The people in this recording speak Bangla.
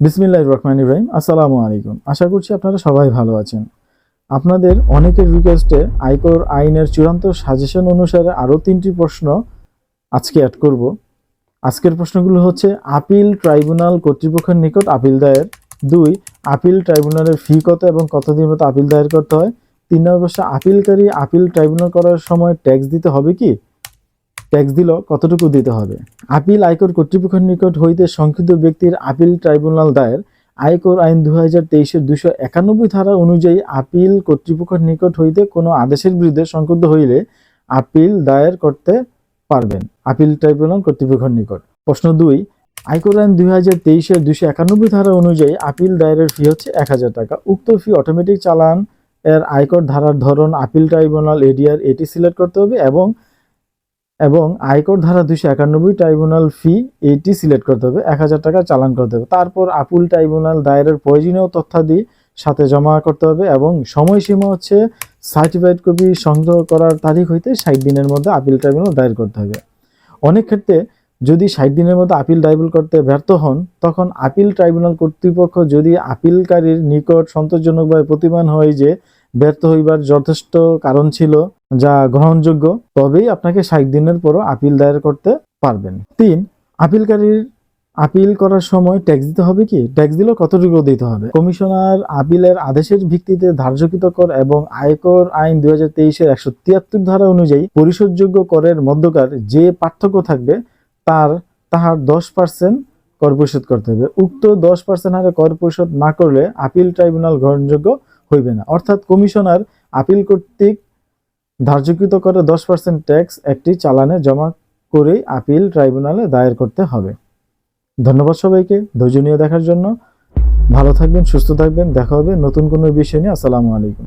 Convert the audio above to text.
বিসমিল্লাহ রহমান ইব্রাহিম আসসালামু আলাইকুম। আশা করছি আপনারা সবাই ভালো আছেন। আপনাদের অনেকের রিকোয়েস্টে আয়কর আইনের চূড়ান্ত সাজেশন অনুসারে আরও তিনটি প্রশ্ন আজকে অ্যাড করব। আজকের প্রশ্নগুলো হচ্ছে আপিল ট্রাইব্যুনাল কর্তৃপক্ষের নিকট আপিল দায়ের। দুই আপিল ট্রাইব্যুনালের ফি কত এবং কতদিন মতো আপিল দায়ের করতে হয়। তিন নম্বর প্রশ্ন আপিলকারী আপিল ট্রাইব্যুনাল করার সময় ট্যাক্স দিতে হবে কি? ট্যাক্স দিল, কতটুকু দিতে হবে? আপিল আয়কর কর্তৃপক্ষের নিকট হইতে সংক্ষিপ্ত ব্যক্তির আপিল ট্রাইব্যুনাল দায়ের আয়কর আইন দু হাজার তেইশের দুশো একানব্বই ধারা অনুযায়ী আপিল কর্তৃপক্ষের নিকট হইতে কোনো আদেশের বিরুদ্ধে সংক্ষুব্ধ হইলে আপিল দায়ের করতে পারবেন আপিল ট্রাইব্যুনাল কর্তৃপক্ষের নিকট। প্রশ্ন দুই আয়কর আইন দুই হাজার তেইশের দুশো একানব্বই ধারা অনুযায়ী আপিল দায়েরের ফি হচ্ছে এক হাজার টাকা। উক্ত ফি অটোমেটিক চালান এর আয়কর ধারার ধরন আপিল ট্রাইব্যুনাল এডিআর এটি সিলেক্ট করতে হবে এবং এবং আয়কর ধারা দুইশো একানব্বই ট্রাইব্যুনাল ফি এইটি সিলেক্ট করতে হবে, এক হাজার টাকা চালান করতে হবে। তারপর আপুল ট্রাইব্যুনাল দায়েরের প্রয়োজনীয় তথ্যাদি সাথে জমা করতে হবে এবং সময়সীমা হচ্ছে সার্টিফাইড কপি সংগ্রহ করার তারিখ হইতে ষাট দিনের মধ্যে আপিল ট্রাইব্যুনাল দায়ের করতে হবে। অনেক ক্ষেত্রে যদি ষাট দিনের মধ্যে আপিল ট্রাইব্যুনাল করতে ব্যর্থ হন, তখন আপিল ট্রাইব্যুনাল কর্তৃপক্ষ যদি আপিলকারীর নিকট সন্তোষজনকভাবে প্রতিমান হয় যে ব্যর্থ হইবার যথেষ্ট কারণ ছিল যা গ্রহণযোগ্য, তবেই আপনাকে ষাট দিনের পরও আপিল দায়ের করতে পারবেন। তিন, আপিলকারীর আপিল করার সময় ট্যাক্স দিতে হবে কি? ট্যাক্স দিলেও কতটুকু দিতে হবে? কমিশনার আপিলের আদেশের ভিত্তিতে ধার্যকৃত কর এবং আয়কর আইন দুই হাজার তেইশের একশো তিয়াত্তর ধারা অনুযায়ী পরিশোধযোগ্য করের মধ্যকার যে পার্থক্য থাকবে তার, তাহার দশ পার্সেন্ট কর পরিশোধ করতে হবে উক্ত দশ পার্সেন্ট হারে কর পরিশোধ না করলে আপিল ট্রাইব্যুনাল গ্রহণযোগ্য হইবে না। অর্থাৎ কমিশনার আপিল কর্তৃক ধার্যকৃত করে দশ পার্সেন্ট ট্যাক্স একটি চালানে জমা করেই আপিল ট্রাইব্যুনালে দায়ের করতে হবে। ধন্যবাদ সবাইকে। ধৈর্য নিয়ে দেখার জন্য। ভালো থাকবেন, সুস্থ থাকবেন। দেখা হবে নতুন কোনো বিষয় নিয়ে। আসসালামু আলাইকুম।